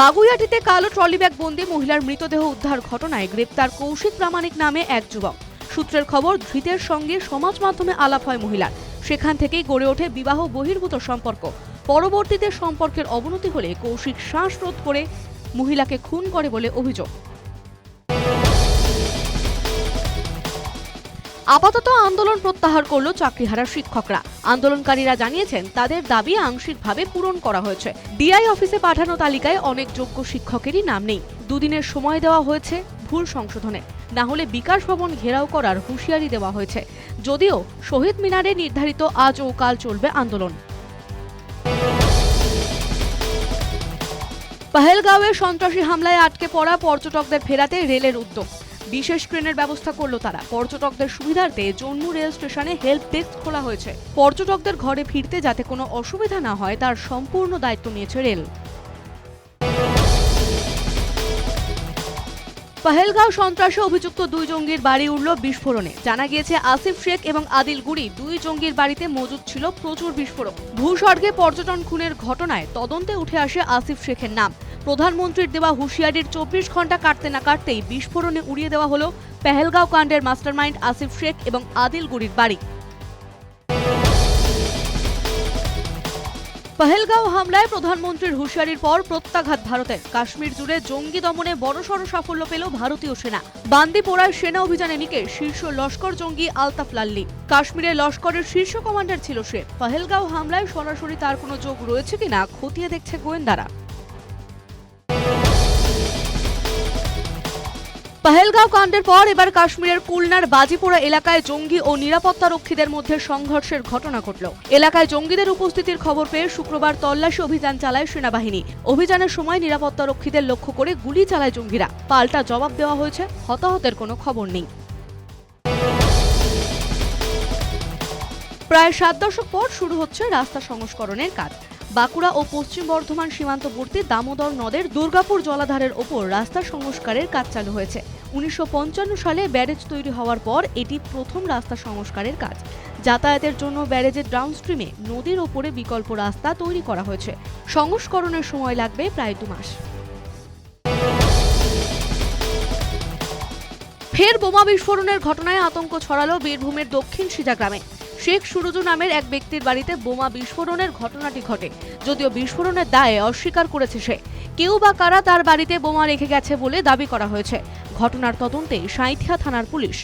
বাগুইয়াটিতে কালো ট্রলিব্যাগ বন্দি মহিলার মৃতদেহ উদ্ধার ঘটনায় গ্রেপ্তার কৌশিক প্রামাণিক নামে এক যুবক। সূত্রের খবর, ধৃতের সঙ্গে সমাজ মাধ্যমে আলাপ হয় মহিলার। সেখান থেকেই গড়ে ওঠে বিবাহ বহির্ভূত সম্পর্ক। পরবর্তীতে সম্পর্কের অবনতি হলে কৌশিক শ্বাসরোধ করে মহিলাকে খুন করে বলে অভিযোগ। আপাতত আন্দোলন প্রত্যাহার করল চাকরিহারা শিক্ষকরা। আন্দোলনকারীরা জানিয়েছেন, তাদের দাবি আংশিকভাবে পূরণ করা হয়েছে। ডিআই অফিসে পাঠানো তালিকায় অনেক যোগ্য শিক্ষকেরই নাম নেই। দুদিনের সময় দেওয়া হয়েছে ভুল সংশোধনে। না হলে বিকাশ ভবন ঘেরাও করার হুঁশিয়ারি দেওয়া হয়েছে। যদিও শহীদ মিনারে নির্ধারিত আজ ও কাল চলবে আন্দোলন। পাহেলগাঁওয়ে সন্ত্রাসী হামলায় আটকে পড়া পর্যটকদের ফেরাতে রেলের উদ্যোগ। বিশেষ ট্রেনের ব্যবস্থা করল তারা। পর্যটকদের সুবিধার্থে জম্মু রেল স্টেশনে হেল্প ডেস্ক খোলা হয়েছে। পর্যটকদের ঘরে ফিরতে যাতে কোনো অসুবিধা না হয়, তার সম্পূর্ণ দায়িত্ব নিয়েছে রেল। পাহেলগাঁও সন্ত্রাসে অভিযুক্ত দুই জঙ্গির বাড়ি উঠল বিস্ফোরণে। জানা গিয়েছে, আসিফ শেখ এবং আদিল গুড়ি দুই জঙ্গির বাড়িতে মজুদ ছিল প্রচুর বিস্ফোরক ভূস্বর্গে পর্যটন খুনের ঘটনায় তদন্তে উঠে আসে আসিফ শেখের নাম। প্রধানমন্ত্রীর দেওয়া হুঁশিয়ারির চব্বিশ ঘণ্টা কাটতে না কাটতেই বিস্ফোরণে উড়িয়ে দেওয়া হলো পেহেলগাঁও কাণ্ডের মাস্টারমাইন্ড আসিফ শেখ এবং আদিল গুড়ির বাড়ি। পহেলগাঁও হামলায় প্রধানমন্ত্রীর হুঁশিয়ারির পর প্রত্যাঘাত ভারতের। কাশ্মীর জুড়ে জঙ্গি দমনে বড়সড় সাফল্য পেল ভারতীয় সেনা। বান্দিপোরায় সেনা অভিযানে নিকে শীর্ষ লস্কর জঙ্গি আলতাফ লাল্লি। কাশ্মীরে লস্করের শীর্ষ কমান্ডার ছিল সে। পহেলগাঁও হামলায় সরাসরি তার কোনো যোগ রয়েছে কিনা খতিয়ে দেখছে গোয়েন্দারা। পহেলগাঁও কাণ্ডের পর এবার কাশ্মীরের কুলনার বাজিপোড়া এলাকায় জঙ্গি ও নিরাপত্তা রক্ষীদের মধ্যে সংঘর্ষের ঘটনা ঘটল। এলাকায় জঙ্গিদের উপস্থিতির খবর পেয়ে শুক্রবার তল্লাশি অভিযান চালায় সেনাবাহিনী। অভিযানের সময় নিরাপত্তা রক্ষীদের লক্ষ্য করে গুলি চালায় জঙ্গিরা। পাল্টা জবাব দেওয়া হয়েছে, হতাহতের কোনো খবর নেই। প্রায় সাত দশক পর শুরু হচ্ছে রাস্তা সংস্করণের কাজ। বাঁকুড়া ও পশ্চিম বর্ধমান সীমান্তবর্তী দামোদর নদের দুর্গাপুর জলাধারের ওপর রাস্তা সংস্কারের কাজ চালু হয়েছে। উনিশশো পঞ্চান্ন সালে ব্যারেজ তৈরি হওয়ার পর এটি প্রথম রাস্তা সংস্কারের কাজ। যাতায়াতের জন্য ব্যারেজের ডাউনস্ট্রিমে নদীর ওপরে বিকল্প রাস্তা তৈরি করা হয়েছে। সংস্করণের সময় লাগবে প্রায় দু মাস। ফের বোমা বিস্ফোরণের ঘটনায় আতঙ্ক ছড়ালো বীরভূমের দক্ষিণ সিজা গ্রামে। শেখ সুরজু নামের এক ব্যক্তির বাড়িতে বোমা বিস্ফোরণের ঘটনাটি ঘটে, যদিও বিস্ফোরণের দায়ে অস্বীকার করেছে সে। কেউ বা কারা তার বাড়িতে বোমা রেখে গেছে বলে দাবি করা হয়েছে। ঘটনার তদন্তে সাঁইথিয়া থানার পুলিশ